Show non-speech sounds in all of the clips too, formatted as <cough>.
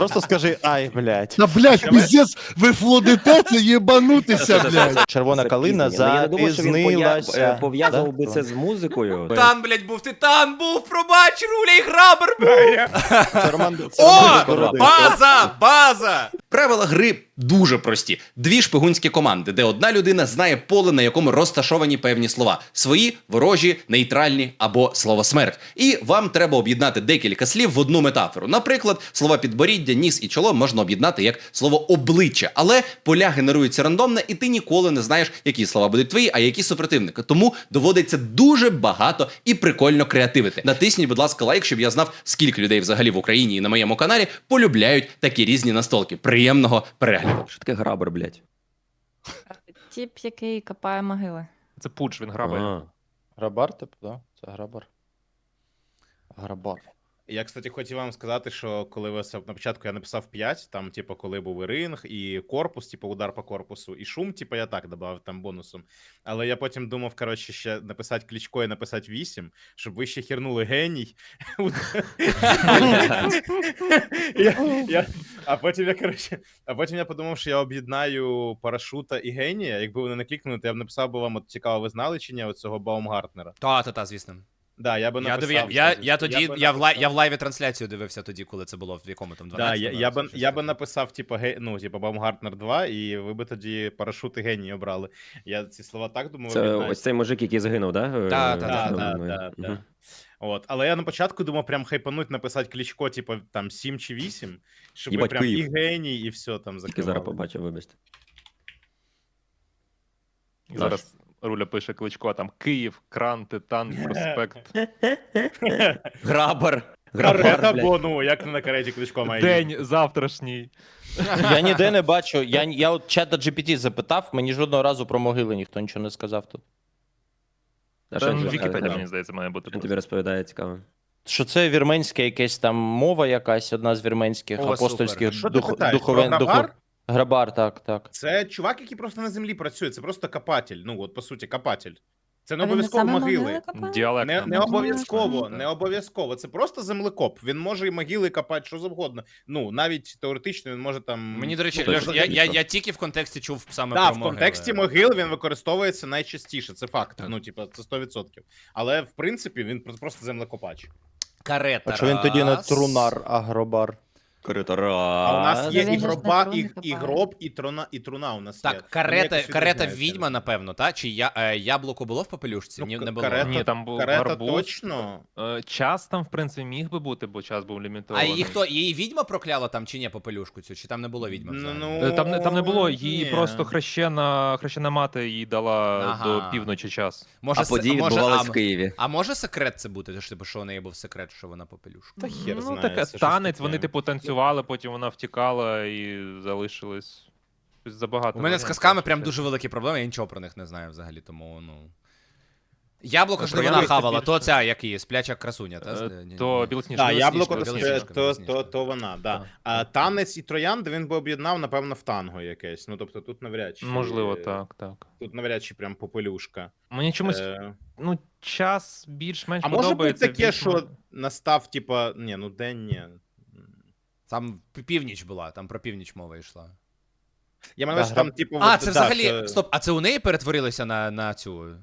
Просто скажи ай, блядь. Та, блядь, піздець, ви флодите, це єбанутися, блядь. Червона калина Запізнення. Ну, я не думаю, що він поя- запізнилася. е, пов'язував би це з музикою. Титан, блядь, був титан, був, пробач, руля і грабер був. Це Роман. Це О, Роман база, база. Правила гри дуже прості: дві шпигунські команди, де одна людина знає поле, на якому розташовані певні слова: свої, ворожі, нейтральні або слово смерть. І вам треба об'єднати декілька слів в одну метафору. Наприклад, слова підборіддя, ніс і чоло можна об'єднати як слово обличчя, але поля генеруються рандомно, і ти ніколи не знаєш, які слова будуть твої, а які супротивника. Тому доводиться дуже багато і прикольно креативити. Натисніть, будь ласка, лайк, щоб я знав, скільки людей взагалі в Україні і на моєму каналі полюбляють такі різні настолки. Приємного перегляду. Що таке грабер, блядь? Тіп, який копає могили. Це пуч, він грабає. А. Грабар, типу, да? Це грабар. Грабар. Я, кстати, хотів вам сказати, що коли ви на початку я написав 5, там, типу, коли був і ринг, і корпус, типу, удар по корпусу, і шум, типу, я так додав там бонусом. Але я потім думав, коротше, ще написати клічко і написати 8, щоб ви ще хернули геній. А потім я, коротше, а потім я подумав, що я об'єднаю парашута і генія. Якби вони не клікнули, то я б написав би вам, цікаво, ви знали чи ні, оцього Баумгартнера. Та, та, та, звісно. Да, я би Я, написав. я, я, я тоді, би я, в лай, я в лайві трансляцію дивився тоді, коли це було в якому там 12 Да, я, я, би, я би написав, типу, ге, ну, типу, Baumgartner 2, і ви би тоді парашути генії обрали. Я ці слова так думав. Це об'єднати. ось цей мужик, який загинув, да? Да, да, Да, да, да, ну, да, мгм. да. От. Але я на початку думав прям хайпануть написати клічко, типу, там 7 чи 8, щоб ви Їбать, прям Київ. і геній, і все там Тільки закривали. зараз побачив, вибачте. Зараз Руля пише кличко, а там Київ, кран, титан, проспект. <laughs> Грабер. Карета, блядь. бо, ну, як не на кареті кличко має День завтрашній. Я ніде не <laughs> бачу. Я, я от чата GPT запитав, мені жодного разу про могили ніхто нічого не сказав тут. А Там Вікіпедія, мені здається, має бути. Він тобі просто. розповідає цікаво. Що це вірменська якась там мова, якась одна з вірменських О, апостольських Що ти дух, питаєш, духовен, про грабар? Грабар, так, так. Це чувак, який просто на землі працює, це просто копатель. Ну, от, по суті, копатель. Це не обов'язково могили. Діалект. Не, не обов'язково, не обов'язково. Це просто землекоп. Він може і могили копати, що завгодно. Ну, навіть теоретично він може там. Мені, до речі, Ну, Льош, я, я, я тільки в контексті чув саме Да, про в могили. контексті могил він використовується найчастіше, це факт. Так. Ну, типу, це 100%. Але в принципі він про- просто землекопач. Карета. А що він тоді не раз. трунар, а гробар? Круто, А у нас є і гроба, і, і гроб, і трона, і труна у нас є. Так, карета, карета відьма, напевно, та? Чи я, е, яблуко було в попелюшці? Ну, Ні, к- не було. карета- Ні, там був Карета гарбуз. точно. Е, Час там, в принципі, міг би бути, бо час був А лімітований. її хто? Її відьма прокляла там чи ні попелюшку цю? Чи там не було відьми? Ну, взагалі? ну, Е, Там, не- там не було, її ні. просто хрещена, хрещена мати їй дала Ага. до півночі час. Може, А се- події може, відбувались а, в Києві. а може секрет це бути? Тож, типу, що у неї був секрет, що вона попелюшка? Та хер ну, знає, таке це щось танець, таке. вони, типу, танцювали, потім вона втікала і залишились. Щось Забагато. У мене з варіантів, казками прям дуже великі проблеми, я нічого про них не знаю взагалі, тому ну. Яблуко ж не вона хавала, то ця, як її, спляча красуня, та? Е, То білосніжка. Так, яблуко то, білосніжка, то, білосніжка, то, вона, да. Так. А танець і троянди він би об'єднав, напевно, в танго якесь. Ну, тобто тут навряд чи. Можливо, так, так. Тут навряд чи прям попелюшка. Мені чомусь, Е, ну, час більш-менш а може бути подобається. таке, що настав, типа, ні, ну день ні. Там північ була, там про північ мова йшла. Я маю Да, увазі, там, типу, А, от, це да, взагалі. що- Стоп, а це у неї перетворилися на, на цю.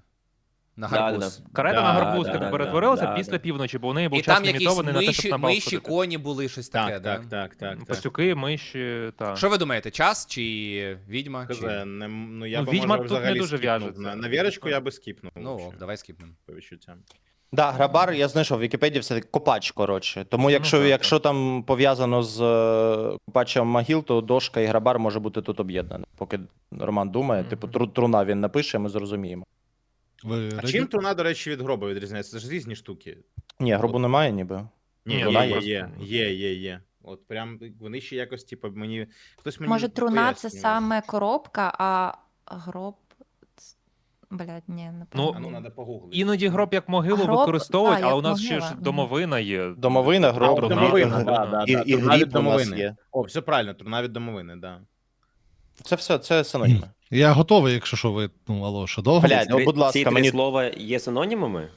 На Да, да, да. Карета Да, на гарбуз да, типу, да, перетворилася да, після да. півночі, бо у неї був І час там лімітований на те, миші, щоб на бал миші, сходити. коні були, щось таке, Так, да? так, так, так, так. Пастюки, миші, так. Що ви думаєте, час чи відьма? Казе, Чи... не, ну, я Ну, би, відьма може, тут не дуже скіпнув. в'яжеться. На, на вірочку я би скіпнув. Ну, ок, давай скіпнемо. по відчуттям. Да, грабар, я знайшов в Вікіпедії все таки копач, коротше. Тому якщо, Ну, так, якщо там пов'язано з е, копачем могил, то дошка і грабар може бути тут об'єднані. Поки Роман думає, Мгм. типу, тру- труна він напише, ми зрозуміємо. Ви А раді- чим труна, до речі, від гроба відрізняється? Це ж різні штуки. Ні, гробу немає ніби. Ні, Ні, є, є, є, є, є, є. От прям вони ще якось, типу, мені. Хтось мені. Може, труна це пояснював. саме коробка, а гроб. Блядь, ні, не А ну, треба погуглити. Іноді гроб як могилу Гроб, використовують, а, як у нас ще ж домовина є. Домовина, гроб, труна, домовина, труна. да, да, і, да, і труна від гріб у нас домовини. є. О, все правильно, труна від домовини, да. Це все, це синоніми. Я готовий, якщо що ви, ну, алло, що довго? Блядь, ну, будь ласка, Ці три мені- слова є синонімами?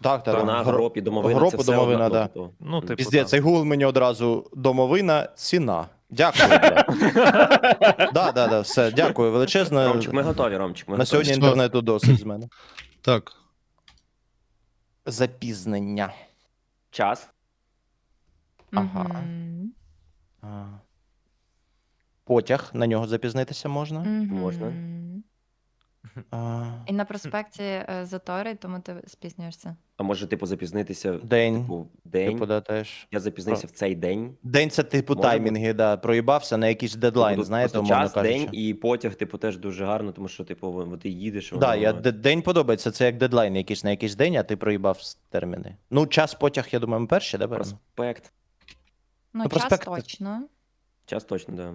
Так, так. Гро- гроб і домовина. гроб це і все домовина, одна- да. типу, Ну, типу, Піздець, цей гул мені одразу домовина, ціна. Дякую. <laughs> Да, да, да, все, дякую величезно. Ромчик, ми готові, Ромчик. Ми На готові. сьогодні інтернету досить з мене. Так. Запізнення. Час. Ага. Мгм. А. Потяг, на нього запізнитися можна. Можна. А. І на проспекті е, затори, тому ти спізнюєшся. А може, типу, запізнитися День. типу, день. Типу, да, теж. Я запізнився в цей день. День це типу Може таймінги, да. Проїбався на якийсь дедлайн, Типу, знаєте, просто умовно час, кажучи. день і потяг, типу, теж дуже гарно, тому що, типу, ви- ти їдеш. Да, я, де- день подобається, це як дедлайн якийсь на якийсь день, а ти проїбав терміни. Ну, час потяг, я думаю, ми перші, да, беремо? Проспект. Ну, Ну, час проспект- точно. Час точно, да.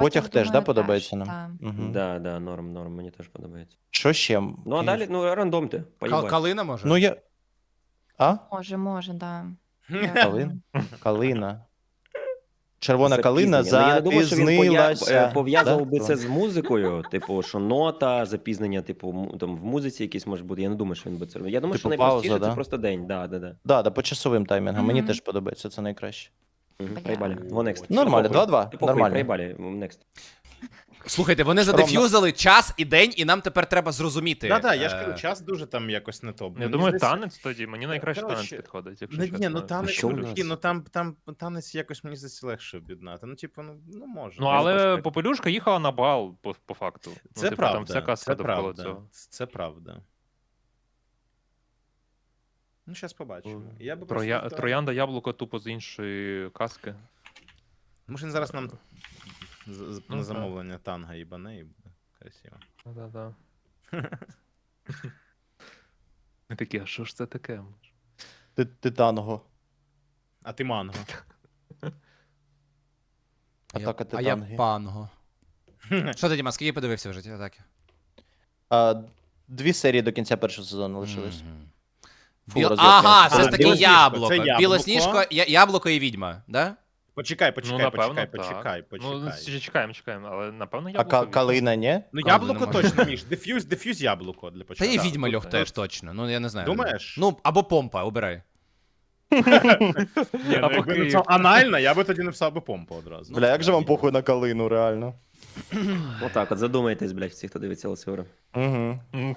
Потяг теж, да, подобається нам? та. Угу. Да, да, норм, норм, мені теж подобається. Що ще? Ну, а Київ? далі, ну, рандом ти. Кал- поїбать. Калина може? Ну, я. А? Може, може, да. <laughs> Калина? Калина. Червона калина Запізнення. Ну, я не думаю, що він поя- запізнилася. е, пов'язував Да? би це з музикою, типу, що нота, запізнення, типу, м- там в музиці якісь може бути. Я не думаю, що він би це робив. Я думаю, Типу що найпростіше пауза, це да? просто день. Да, да, да. Да, да, по часовим таймінгам. Мені Мгм. теж подобається, це найкраще. Угу. Бля. Во, next. Нормально, Похуй. 2-2. Ти похуй, Нормально. Проїбалі. Next. Слухайте, вони задеф'юзили час і день, і нам тепер треба зрозуміти. Да, да, я ж е, кажу, час дуже там якось не то. Я Мені думаю, здається- танець тоді. Мені найкраще танець Коротше, підходить, якщо Ну, чесно. ні, ну танець, що у ну, нас? ну там, там танець якось мені здається легше об'єднати. Ну, типу, ну, ну може. Ну, але. Попелюшка їхала на бал, по, по факту. Це ну, типу, правда. там вся казка це довкола правда. цього. Це правда. Ну, зараз побачимо. Я би Троя... просто... Троянда яблуко тупо з іншої казки. Може, він зараз нам з- з- Ну, на так. замовлення танга і бане, і буде красиво. Да-да-да. <laughs> Ми такі, а що ж це таке? Ти- Титанго. А ти манго. <laughs> а я- Атака А я титанги. панго. <laughs> Що ти, Діма, скільки подивився в житті атаки? А, дві серії до кінця першого сезону лишилось. Мгм. Біл-. Ага, все ж таки Білосніжко, яблуко. це яблуко. Білосніжко, я- яблуко і відьма, да? Почекай, почекай, ну, напевно, почекай, так. почекай, почекай. Ну, ще чекаємо, чекаємо, але напевно А яблуко. ка- від- калина, ні? Ну, Правда, яблуко точно, Міш. Деф'юз, деф'юз яблуко для Та і відьма тут, льох е, теж точно. Ну, я не знаю. Думаєш? Ну, або помпа, обирай. Ні, ну, ну, якби написав анально, я би тоді написав би помпу одразу. Бля, як же вам похуй на калину, реально? Отак, от задумайтесь, блядь, всі, хто дивиться. Угу. М,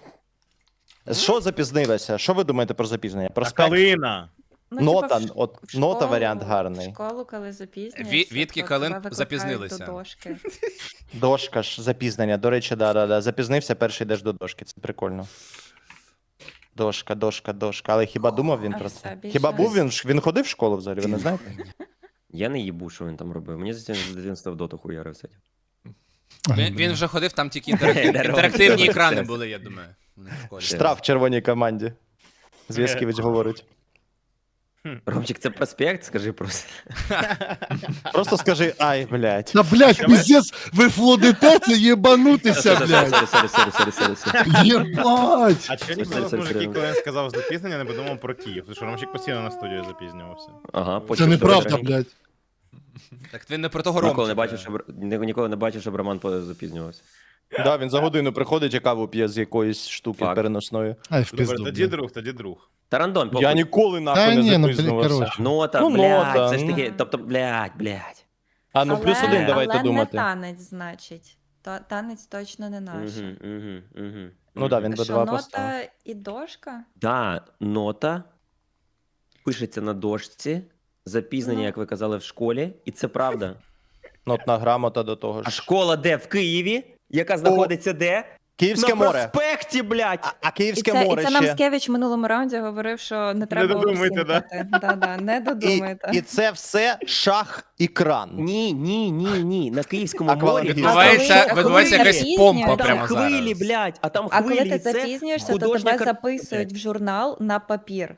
Що запізнилося? Що ви думаєте про запізнення? Проспект? калина. Ну, Нота, типа, в ш- от, в нота школу- варіант В гарний. школу, коли запізнюєшся, Ві- відки то Калин тебе викликають запізнилися? До дошки. <laughs> Дошка ж запізнення. До речі, да, да, да. Запізнився, перший йдеш до дошки. Це прикольно. Дошка, дошка, дошка. Але хіба думав він про це? більше Хіба був він? Він ходив в школу взагалі, ви не знаєте? <laughs> Я не їбу, що він там робив. Мені здається, з дитинства в доту хуярив сидів. Він, він вже ходив, там тільки <laughs> інтерактив- інтерактивні екрани були, я думаю. В школі. Штраф червоній команді. Зв'язківич говорить. Ромчик, це проспект, скажи просто. Просто скажи, ай, блядь. Та, блядь, піздець, ви флодите, це єбанутися, блядь. Сорі, сорі, сорі, сорі, сорі, сорі. Єбать. А чого ніхто з мужиків, коли він сказав запізнення, не подумав про Київ? Тому що Ромчик постійно на студію запізнювався. Ага, Це неправда, добре. блядь. Так він не про того Ніколи не Ромчика. бачив, щоб ні- ніколи не бачив, щоб Роман по- запізнювався. Да, він за годину приходить і каву п'є з якоїсь штуки Факт. переносної. Ай, в Добре, пизду. тоді блядь. друг, тоді друг. Та рандом, похуй. Я ніколи Та нахуй ні, не ну, блядь, запізнювався. коротше. Нота, Ну, блядь, нота, це ж ну. таки, тобто, блядь, блядь. А ну плюс один давайте але думати. не танець, значить. То, танець точно не наш. Угу, угу, угу. Ну да, він би Що, два поставив. нота і дошка? Да, нота пишеться на дошці, запізнення, Ну. як ви казали, в школі, і це правда. Нотна грамота до того А ж. школа де? В Києві? Яка знаходиться де? Київське на море. проспекті, блядь! А, а І це, море і це нам. Скевич в минулому раунді говорив, що не треба додумуйте, да? Да, да, не додумайте. і це все шах і кран. Ні, ні, ні, ні. На Київському морі Відбувається, А коли- відбувається а якась помпа прямо хвилі, блядь, а там А коли ти і запізнюєшся, то тебе кар- записують в журнал на папір.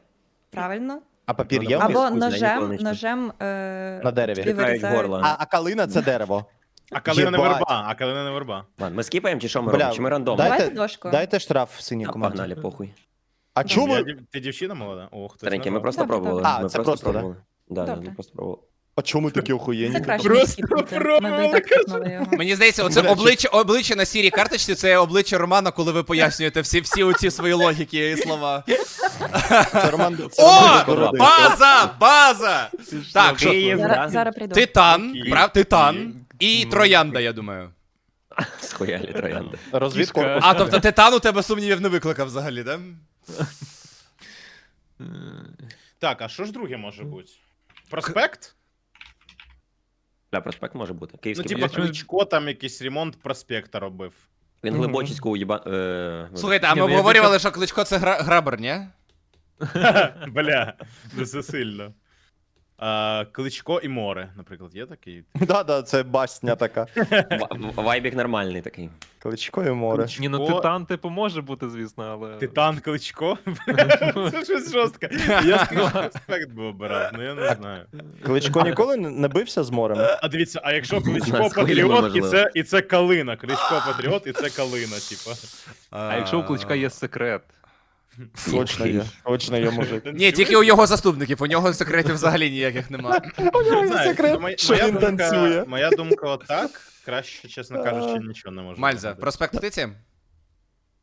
Правильно? А папір Ну, є? Або ножем, ножем е... На дереві. А, а калина це дерево. А калина не Єбать. верба, а калина не верба. Ладно, ми скіпаємо чи що ми Бля, робимо? Чи ми рандом? Дайте- Давайте дошку. Дайте штраф синій Та команді. Погнали, похуй. А Я чому? дів- Ти дівчина молода? Ох, хтось Старенький, ми просто Добре, пробували. добре. А, ми це просто просто, да? пробували. Да, да, Добре. ми просто пробували. А чому ми такі охуєнні? Це краще Просто скіпнути. Ми пробували, би і так кикнули його. Мені здається, оце обличчя, обличчя на сірій карточці це обличчя Романа, коли ви пояснюєте всі, всі оці свої логіки і слова. Це Роман. Це О! База! База! Так, що? Київ, Зараз, зараз прийду. Титан, Окей. прав, Титан і Троянда, я думаю. Схуялі троянди. Розвід Кішка. корпус. А, тобто Титан у тебе сумнівів не викликав взагалі, да? Так, а що ж друге може бути? Проспект? Бля, проспект може бути. Ну, Київський типа, проспект. Кличко там якийсь ремонт проспекта робив. Він глибочиську уїба... Е... Слухайте, а Ні, ми ну, я обговорювали, що Кличко це гра- грабер, ні? <laughs> Бля, дуже сильно. А, Кличко і море, наприклад, є такий. <laughs> Да, да, це басня така. ва- Вайбік нормальний такий. Кличко і море. Ні, ну Кличко- титан, типу, може бути, звісно, але. Титан Кличко? <laughs> <laughs> Це щось жорстко. Я скажу, проспект би обирав, ну я не знаю. Кличко ніколи не не бився з морем? А дивіться, а якщо Кличко з патріот, і можливо. це, і це калина. Кличко патріот, і це калина, типа. А якщо у кличка є секрет? Точно є. Точно є мужик. Ні, тільки у його заступників, у нього секретів взагалі ніяких немає. Не знаю, секрет, моя- що моя він думка- танцює. Моя думка отак. Краще, чесно кажучи, нічого не можу. Мальза, проспект птиці?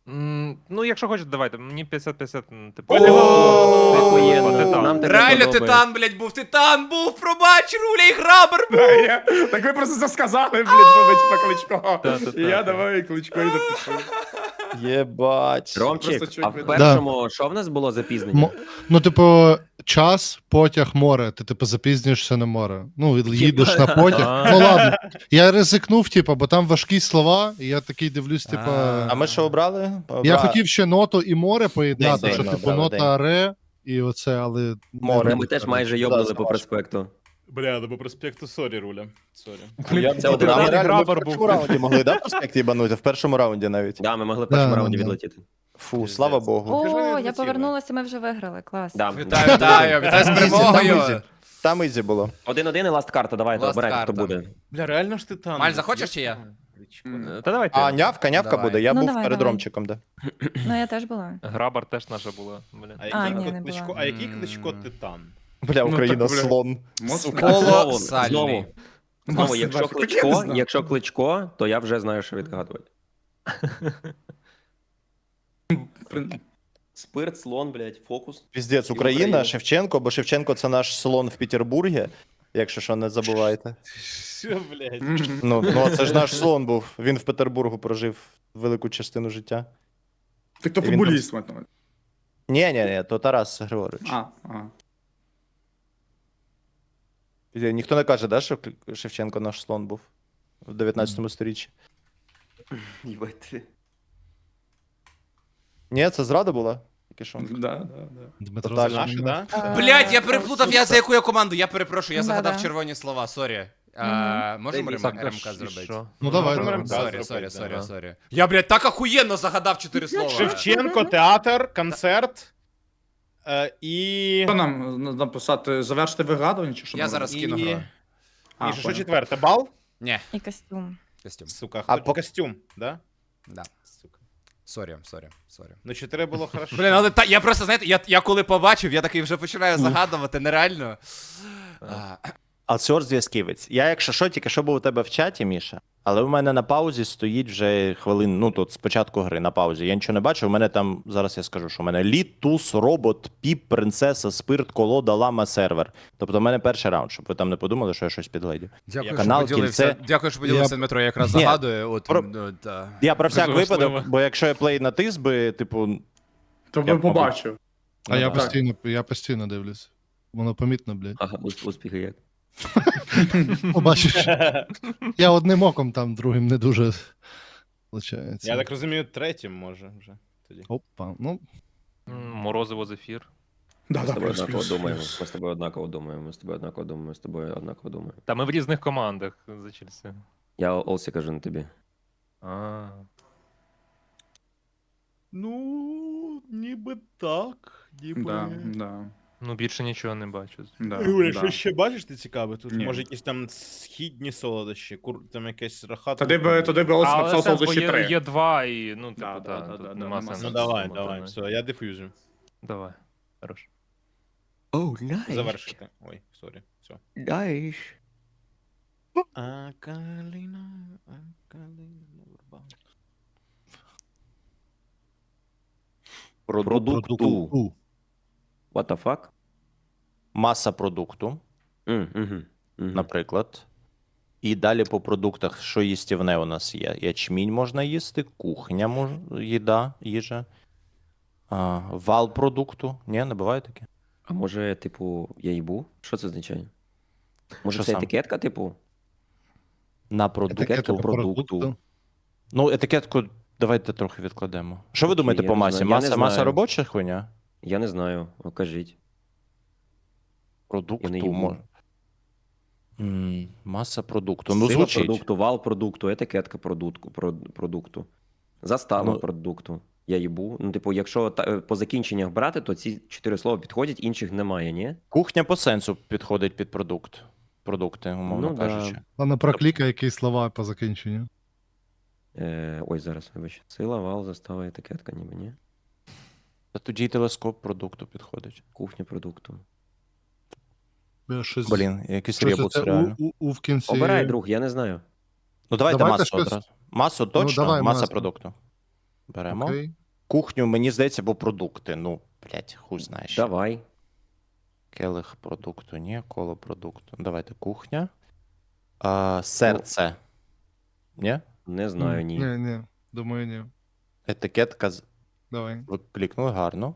М, Ну, якщо хочете, давайте. Мені 50-50, м, типу. О! Охуєнно. Типу. Нам таке Реально подобається. Титан, блядь, був Титан, був, пробач, руля і грабер був. Так ви просто це сказали, блін, ви Кличко. Та-та-та. І я давай Кличко і допишу. Єбать. Ромчик, а в першому що в нас було запізнення? Мо- Ну, типу, час, потяг, море. Ти, типу, запізнюєшся на море. Ну, їдеш на потяг. Ну ладно. Я ризикнув, типу, бо там важкі слова, і я такий дивлюсь, типу. А ми що обрали? Я хотів ще ноту і море поєднати, День, що день, типу нота ре і оце, але. Море. Ми теж майже йобнули по проспекту. Бля, ну по проспекту сорі, Руля. Сорі. Я- Це один Ми реально Грабар в був. першому раунді могли, да, проспект їбанути? В першому раунді навіть. Да, ми могли в першому Да, раунді да. відлетіти. Фу, слава Богу. Не О, я відлетіли. повернулася, ми вже виграли. Клас. Да. Вітаю, вітаю, вітаю з Там перемогою. ізі. Там ізі було. Один-один і ласт карта, давайте, Last обирайте, хто карта. буде. Бля, реально ж титан. Маль, захочеш чи я? Кличко. Та давайте. А, нявка, нявка Давай. буде. Я Ну, був давай, перед давай. Ромчиком, да. Ну я теж була. Грабар теж наша була. Бля. А А, який ні, не кличко, була. а який М. кличко титан? Бля, Україна, так, бля. слон. Коло Знову, знову, якщо так я не кличко, якщо кличко, то я вже знаю, що відгадувати. При- <laughs> Спирт, слон, блядь, фокус. Піздець, Україна, Україна. Шевченко, бо Шевченко це наш слон в Петербургі, якщо що не забувайте. Що, блядь? Мгм. Ну, ну це ж наш слон був. Він в Петербургу прожив велику частину життя. Ти хто І він футболіст, мать на увазі? Ні, ні, ні, то Тарас Григорович. А, ага. Ніхто не каже, да, що Шевченко наш слон був в 19 сторіччі. <laughs> Їбать. Ні, це зрада була. Тільки що. Да, да, да. Дмитро Тотально. Наші, да? Блять, я переплутав, я за яку я команду. Я перепрошую, я Да-да. загадав червоні слова, сорі. А, Можемо рем- що- зробити? Ну давай, Можемо давай. Сорі, сорі, сорі, сорі. Я, блядь, так охуєнно загадав чотири слова. Шевченко, театр, концерт. Е, І. Що нам написати? Завершити вигадування чи що? Я нам зараз І- скину гру. А, І що, понял. четверте? Бал? Ні, І костюм. костюм. Сука, А а по- костюм, да? Да. Сука. Сорі, сорі, сорі. Ну, чотири було <laughs> хорошо. Блін, але та, я просто, знаєте, я, я коли побачив, я такий вже починаю загадувати, нереально. А, А Сьор зв'язківець. Я, якщо що, тільки що був у тебе в чаті, Міша, але у мене на паузі стоїть вже хвилин, ну тут з початку гри на паузі. Я нічого не бачу. У мене там зараз я скажу, що у мене літ, туз, робот, піп, принцеса, спирт, колода, лама, сервер. Тобто, у мене перший раунд, щоб ви там не подумали, що я щось підгледів. Дякую, Канал, що поділився. кільце. Дякую, що поділився, Я- Дмитро, я якраз Ні, загадую. От, про- ну, та. Я про всяк Дуже випадок, бо якщо я плей натис би, типу, То Я би побачив. А я так. постійно, я постійно дивлюсь. Воно помітно, блядь. Ага, ус- успіхи як. <laughs> Побачиш. Я одним оком там, другим не дуже. Получається. Я так розумію, третім може вже тоді. Опа, ну. М, Морозиво зефір. Да, Ми з да, тобою плюс, однаково плюс. думаємо. Ми з тобою однаково думаємо. Ми з тобою однаково думаємо. Ми з тобою однаково думаємо. Та ми в різних командах за Чельсі. Я Олсі кажу на тобі. А. Ну, ніби так. Ніби. Да, да, Ну, більше нічого не бачу. да, Юля, да. що ще бачиш ти цікаве тут? Ні. Може якісь там східні солодощі, кур... там якесь рахат. Тоді би, тоді би Олс написав сенс, бо солодощі є, 3. є два і, ну, типу, Да, да, да, да, тут да, нема нема сенсу. Ну давай, давай, все, я дефюзю. Давай. Хорош. Оу, найс. Завершити. Ой, сорі. Все. Найс. А калина, а калина. Продукту. Продукту. What the fuck? Маса продукту, М, мгм, мгм. наприклад. І далі по продуктах, що їстівне у нас є. Ячмінь можна їсти, кухня мож... їда, їжа. А, вал продукту. Ні, не буває таке. А може, типу, я їбу? Що це означає? Може, Що це саме? етикетка, типу? На продукт. Етикетка Етикетка продукту. продукту. Ну, етикетку давайте трохи відкладемо. Що ви думаєте я по масі? Маса, маса робоча хуйня? Я не знаю. О, кажіть. Продукту. мо- М, Маса продукту. Ну, Сила звучить. продукту, вал продукту, етикетка продукту. прод- продукту. Застава Ну- продукту. Я їбу. Ну, типу, якщо та, е, по закінченнях брати, то ці чотири слова підходять, інших немає, ні? Кухня по сенсу підходить під продукт. Продукти, умовно Ну, да. кажучи. Ладно, проклікай якісь слова по закінченню. Е, ой, зараз, вибач. Сила, вал, застава, етикетка, ніби, ні? Та тоді й телескоп продукту підходить. Кухня продукту. Я щось, Блін, якийсь щось ребус це реально. у, у, у в кінці. Обирай, друг, я не знаю. Ну давайте, Давайте масу щось- одразу. Масу точно, давай маса масу. продукту. Беремо. Окей. Кухню, мені здається, бо продукти. Ну, блять, хуй знаєш. Давай. Келих продукту, ні, коло продукту. Давайте кухня. А, серце. Ні? Не знаю, ні. Ні, ні. Думаю, ні. Етикетка. з- Давай. Клікнули гарно.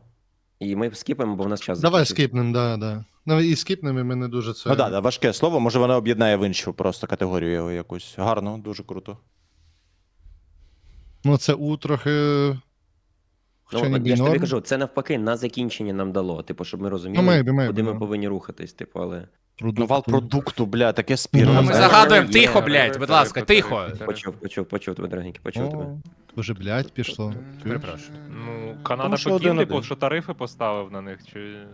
І ми скіпаємо, бо в нас час Давай закінчився. скіпнем, да, да. Ну і скіпнем, і ми не дуже це. Ну так, да, важке слово, може воно об'єднає в іншу просто категорію його якусь. Гарно, дуже круто. Ну це у трохи. Хоча Ну, ніби я ж тобі кажу, це навпаки на закінчення нам дало. Типу, щоб ми розуміли, Ну, maybe, maybe, куди ми да. повинні рухатись, типу, але. Ну, вал продукту, бля, таке спірне. Ну, Ми загадуємо, тихо, тарифи, блядь, будь ласка, тихо. Почув, почув, почув тебе, дорогенький, почув тебе. О, Вже, блядь, пішло. Перепрошую. Ну, Канада Тому що один-один. типу, що тарифи поставив на них, чи.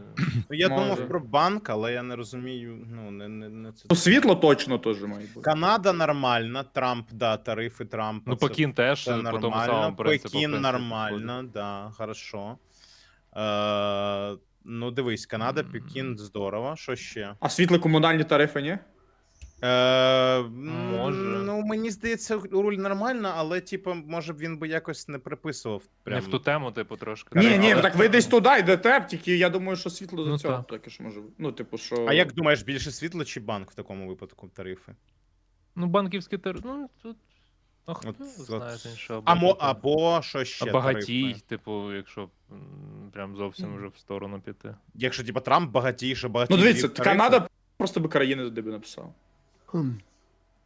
Ну, я Може. думав про банк, але я не розумію. Ну, не, не, не це. Ну, світло точно теж має бути. Канада нормальна, Трамп, да, тарифи Трампа. Ну, це- Пекін теж це по тому нормально. самому принципу. в Пекін принципі, нормально, да, хорошо. Е, ну, дивись, Канада, Пекін, здорово. Що ще? А світло комунальні тарифи, ні? Е, Може. Ну, мені здається, руль нормальна, але, типу, може б він би якось не приписував. Не в ту тему, типу, трошки. Ні, ні, але- так ви десь туди йдете, тільки я думаю, що світло до Ну, цього так. також може. бути. Ну, типу, що. А як думаєш, більше світло чи банк в такому випадку тарифи? Ну, банківський тариф, ну, тут. Ну, хто От- знає от- з іншого боку. або що ще? А багатій, тарифи? типу, якщо м, прям зовсім вже в сторону піти. Якщо, типу, Трамп багатій, що багатій. Ну, дивіться, тарифи, Канада просто би країни туди би написав. Ну,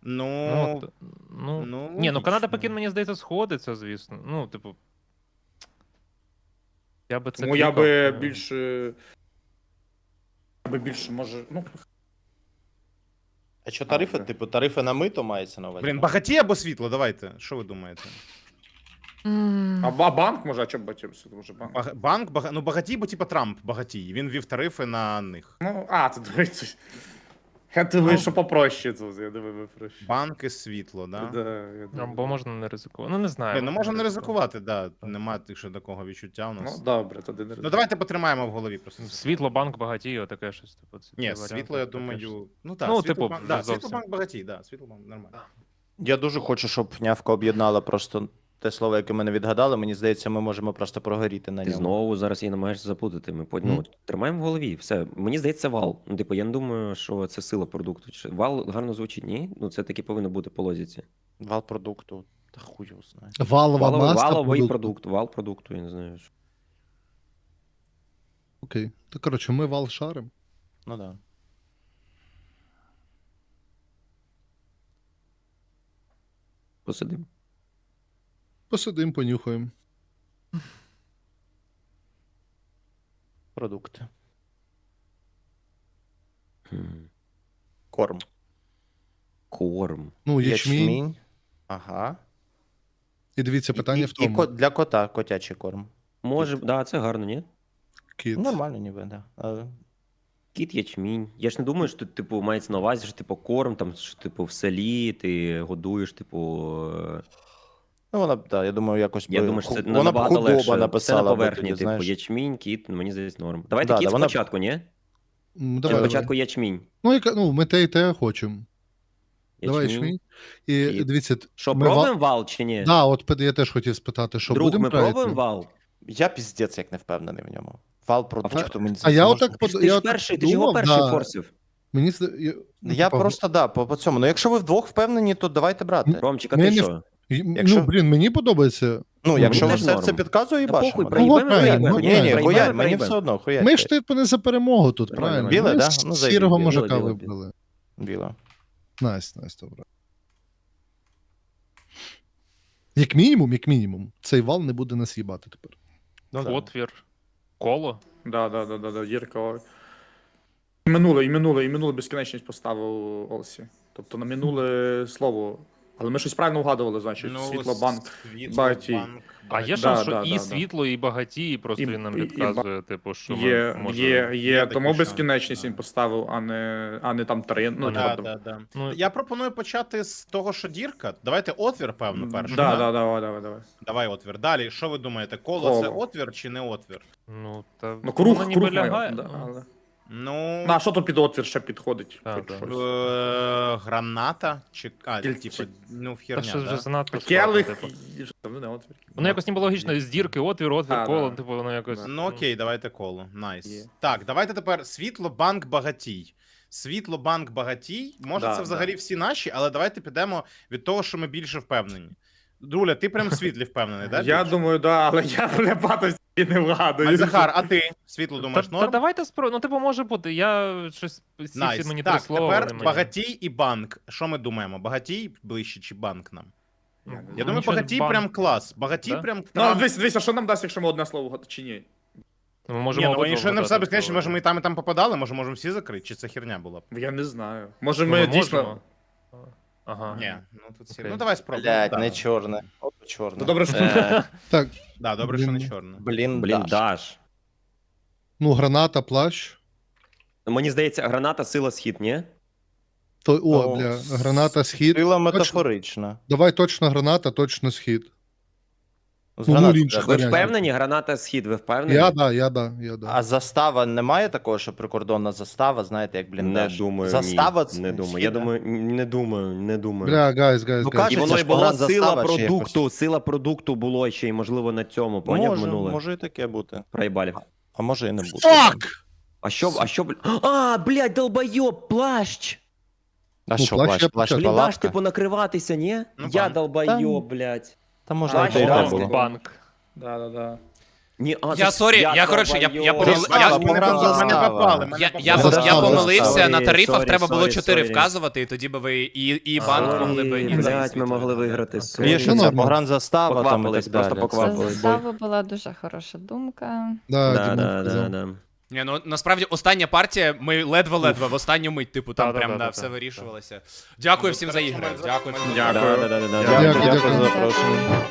Ну, от, ну, ну, ні, ну Канада логічно. Пекін, мені здається, сходиться, звісно. Ну, типу. Я би це Тому я би е, більше. Я би більше може. Ну, А що тарифи? окей. Типу, тарифи на мито мається на увазі? Блін, багаті або світло, давайте. Що ви думаєте? А, а банк може, а чому батьків? Може банк. Баг- Банк, бага... ну багатій, бо типу Трамп багатій. Він ввів тарифи на них. Ну, а, ти дивись. Я думаю, що попроще тут. Я думаю, ви проще. Банки, світло, да? Да, я думаю. Або можна не ризикувати. Ну, не знаю. Блін, ну можна не ризикувати, да. Немає тих, що такого відчуття у нас. Ну, добре, тоді не Ну давайте потримаємо в голові просто. Світло, банк, багатій, отаке щось. Типу, Ні, варіанти, світло, я таке думаю. щось. Ну так, Ну, світло, типу, банк, да, зовсім. світлобанк багатій, да, світлобанк нормально. Я дуже хочу, щоб нявка об'єднала просто те слово, яке ми не відгадали. Мені здається, ми можемо просто прогоріти на Ти ньому. знову зараз її намагаєшся запутати. Ми по- ну, Мгм. тримаємо в голові. Все. Мені здається, вал. Ну, типу, я не думаю, що це сила продукту. Чи- Вал гарно звучить, ні? Ну, це таки повинно бути по лозіці. Вал продукту. Та хуй його знає. Валова Валовий, маса. валовий продукт, вал продукту, я не знаю. Окей. То коротше, ми вал шарим. Ну да. Посидим. Посидим, понюхаємо. Продукти. Хм. Корм. Корм. Ну, ячмінь. Ячмінь. Ага. І дивіться, питання і, в і тому. ко- для кота котячий корм. Може, так, да, це гарно, ні? Кіт. Нормально, ніби, да. Але... Кіт ячмінь. Я ж не думаю, що тут, типу, мається на увазі, що типу корм, там, що типу в селі ти годуєш, типу. Ну, вона б, да, я думаю, якось Я би, думаю, що це ху- вона б набагато худоба легше. Це на би поверхні, тоді, типу, знаєш. ячмінь, кіт, мені здається, норм. Давайте Да, кіт да, вона б- спочатку, ні? М, Чи Давай, давай. спочатку ячмінь. Ну, яка, ну, ми те і те хочемо. Давай, шмій. І Хліб. дивіться, Що, ми пробуємо вал чи ні? Да, от я теж хотів спитати, що Друг, будемо ми грати? пробуємо вал? Я піздець як не впевнений в ньому. Вал продукту мені А я отак Ти ж, под- ти я ж отак перший, ти ж його думав, перший да. форсив. Мені зда- я, ну, Я типа, просто да, по, по цьому. Ну, якщо ви вдвох впевнені, то давайте брати. Ромчик, а Ми ти не що? Якщо- Ну, блін, мені подобається. Ну, якщо мені ви все норм. це підказує, і бачимо. проїбемо, Ну, проїбемо. ну, Ні, ні, хуярь, мені все одно, хуярь. Ми ж типу не за перемогу тут, правильно? біле, да? Ну, сірого мужика Біле, біле, вибрали. Біло. Найс, найс, добре. Як мінімум, як мінімум, цей вал не буде нас їбати тепер. Ну, да. Отвір, коло. Да, да, да, да, да, Дірка. І минуле, і минуле, і минуле безкінечність поставив Олсі. Тобто на минуле слово. Але ми щось правильно вгадували, значить. Світлобанк. світло, багатій. банк, А є Да, що да, і да, да. світло, і багаті, і просто І- він нам і- і підказує, типу, що Є, ми можемо... є, є, Є тому такий безкінечність шанс, він поставив, а не, а не там три. Ну, Да, типу, Да, да, да. Ну, Я пропоную почати з того, що дірка. Давайте отвір, певно, перший. Да, да, давай, давай, давай. Давай отвір. Далі, що ви думаєте, коло, це Коло. отвір чи не отвір? Ну, та... Ну, круг, воно ніби круг має, лягає. да, ну. але... Ну, Ну, а що тут під отвір ще підходить? Да, Хоч да. щось. е, граната чи. А, Кільце. типу, ну, Та херня, вже да? занадто складно, Келих, типу. і що там, ну, не отвір. Воно якось ніби логічно, з дірки, отвір, отвір, А, коло, да. типу, воно якось... Ну окей, давайте коло. Найс. Є. Так, давайте тепер світло, банк, багатій. Світло, банк, багатій. Може, Да, це взагалі да. всі наші, але давайте підемо від того, що ми більше впевнені. Друля, ти прям в світлі впевнений, так? Я думаю, да, але я <laughs> бля багато і не вгадую. Захар, а ти світло думаєш Та, та норм? давайте спро... Ну, типу, може бути. Я щось Найс. мені три Так, слова. тепер вони мені- багатій і банк. Що ми думаємо? Багатій ближче чи банк нам? Ну, Я думаю, щось багатій банк. прям клас. Багатій Да? прям. Ну, дивись, дивись, а що нам дасть, якщо ми одне слово вгад- чи ні? Ми Ні, ну обидва якщо не вгадати все безконечно, може ми і там і там попадали, може можемо всі закрити, чи це херня була б? Я не знаю. Може, Ну, ми ми дійсно. можемо. Ага. Ні, ну тут всі. Окей. Ну давай спробуємо. Блять, Да. не чорне. От чорне. Ну, добре, що Е, Так, Да, добре, що не Блін. чорне. Блін, Блін, Даш. Даш. ну, граната, плащ. Мені здається, граната сила схід, ні? То, о, О, бля, граната, схід. Сила метафорична. Давай точно граната, точно схід. З Ну, гранат- інших Ви варіантів. впевнені? Граната схід, ви впевнені? Я да, я да, я да. А застава немає такого, що прикордонна застава, знаєте, як блін. Не думаю, Застава ні. це Не думаю. схід, Я да? думаю, не думаю, не думаю. Бля, гайз, гайз, Ну, гайз. І воно і ж була погран сила застава чи продукту, сила продукту було ще й можливо на цьому, поняв Може, минуле. може і таке бути. Проїбалі. А може і не бути. Фак! А що, а що, бл- А, блядь, долбойоб, плащ! А Ну, що, плащ плащ, я плащ почав. Бліндаж, палатка? типу, накриватися, ні? Ну, Я банк. долбойоб, блядь. Та можна і те було. Банк. Да, да, да. Ні, а, Я це- сорі, я, коротше, я- я долбойоб. помил- я- попали, попали, Я, я, я помилився, на тарифах Sorry, треба було 4 sorry. вказувати, і тоді би ви і, і банк могли би і блядь, це ми могли виграти. Є сорі. що це норма. погран застава там і Поквапились, так просто далі. поквапились. Це- Застава була дуже хороша думка. Да, Да, Дімон да, сказав. да, да. Ні, ну насправді остання партія, ми ледве-ледве в останню мить, типу, там прям да, все вирішувалося. Дякую всім за ігри. Дякую. Дякую, Дякую дякую. за запрошення.